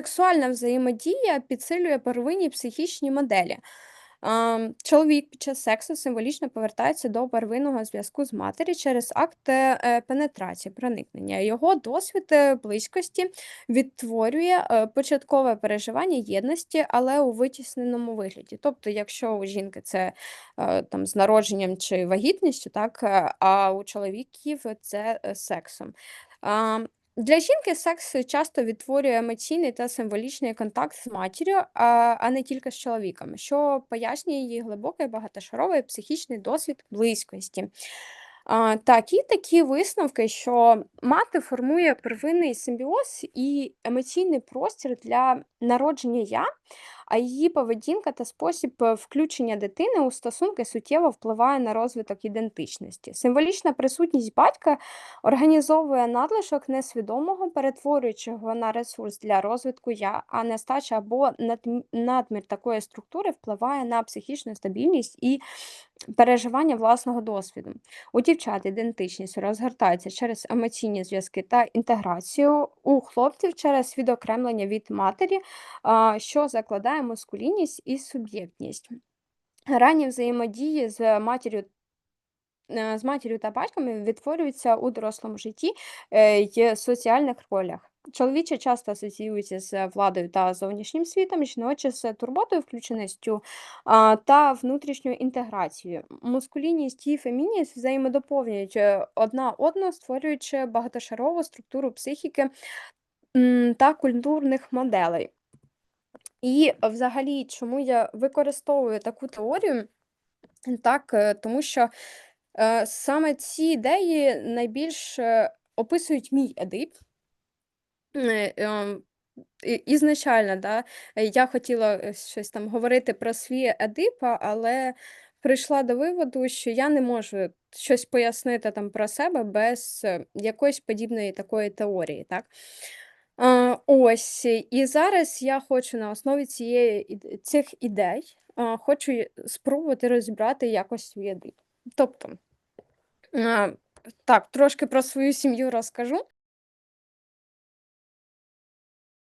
Сексуальна взаємодія підсилює первинні психічні моделі. Ам, чоловік під час сексу символічно повертається до первинного зв'язку з матері через акт е, е, пенетрації, проникнення. Його досвід е, близькості відтворює початкове переживання єдності, але у витісненому вигляді. Тобто, якщо у жінки це там з народженням чи вагітністю, так, а у чоловіків це сексом. Ам, для жінки секс часто відтворює емоційний та символічний контакт з матір'ю, а, не тільки з чоловіком, що пояснює її глибокий багатошаровий психічний досвід близькості. Так, і такі висновки, що мати формує первинний симбіоз і емоційний простір для народження я, а її поведінка та спосіб е, включення дитини у стосунки суттєво впливає на розвиток ідентичності. Символічна присутність батька організовує надлишок несвідомого, перетворюючи його на ресурс для розвитку я, а нестача або надмір такої структури впливає на психічну стабільність і переживання власного досвіду. У дівчат ідентичність розгортається через емоційні зв'язки та інтеграцію, у хлопців через відокремлення від матері, що закладає мускулінність і суб'єктність. Ранні взаємодії з матір'ю е, з матір'ю та батьком відтворюються у дорослому житті е, й соціальних ролях. Чоловіче часто асоціюється з владою та зовнішнім світом, жіноче з турботою, включеністю та внутрішньою інтеграцією. Мускулінність і фемінність взаємодоповнюють е, одна одну, створюючи багатошарову структуру психіки та культурних моделей. І взагалі, чому я використовую таку теорію? Так, е, тому що е, саме ці ідеї найбільш е, описують мій Едип. Е, ем, ізначально, да, е, я хотіла, е, щось там говорити про свій Едипа, але прийшла до виводу, що я не можу щось пояснити там про себе без, е, якоїсь подібної такої теорії, так. Ось, і зараз я хочу на основі цієї цих ідей, хочу спробувати розібрати якось свій Едип. Тобто, так, трошки про свою сім'ю розкажу.